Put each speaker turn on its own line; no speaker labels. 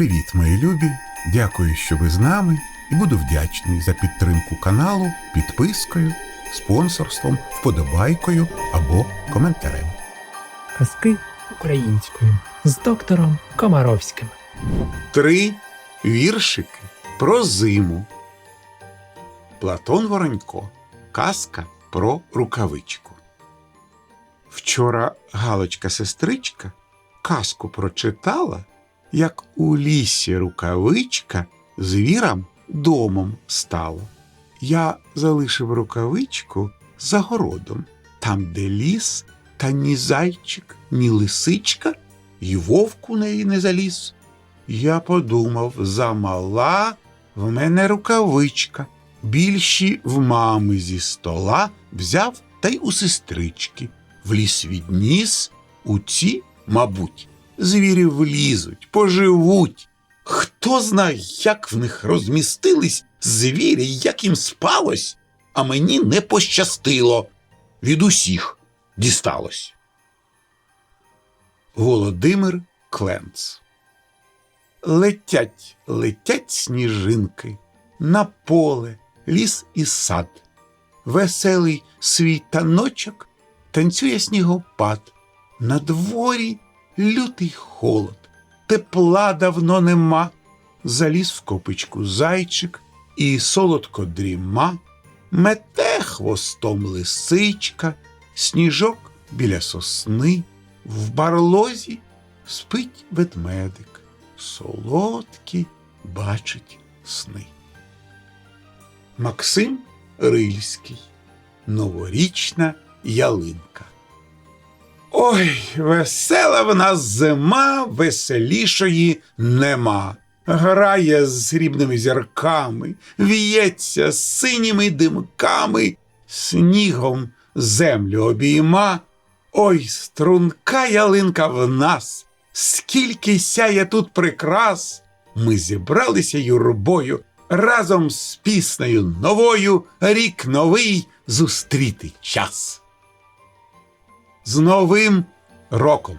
Привіт, мої любі! Дякую, що ви з нами, і буду вдячний за підтримку каналу підпискою, спонсорством, вподобайкою або коментарем.
Казки українською з доктором Комаровським.
Три віршики про зиму. Платон Воронько. Казка про рукавичку. Вчора Галочка-сестричка казку прочитала, як у лісі рукавичка звірам домом стала. Я залишив рукавичку за городом, там, де ліс, та ні зайчик, ні лисичка, і вовк у неї не заліз. Я подумав, замала в мене рукавичка, більші в мами зі стола взяв та й у сестрички. В ліс відніс, у ці, мабуть, звірі влізуть, поживуть. Хто знає, як в них розмістились звірі, як їм спалось, а мені не пощастило. Від усіх дісталось. Володимир Кленц Летять, летять сніжинки на поле, ліс і сад. Веселий свій таночок танцює снігопад. На дворі лютий холод, тепла давно нема. Заліз в копичку зайчик і солодко дріма, мете хвостом лисичка, сніжок біля сосни, в барлозі спить ведмедик, солодкі бачить сни. Максим Рильський. Новорічна ялинка. Ой, весела в нас зима, веселішої нема. Грає з срібними зірками, в'ється з синіми димками, снігом землю обійма. Ой, струнка ялинка в нас, скільки сяє тут прикрас. Ми зібралися юрбою разом з піснею новою рік новий зустріти час. З Новим роком!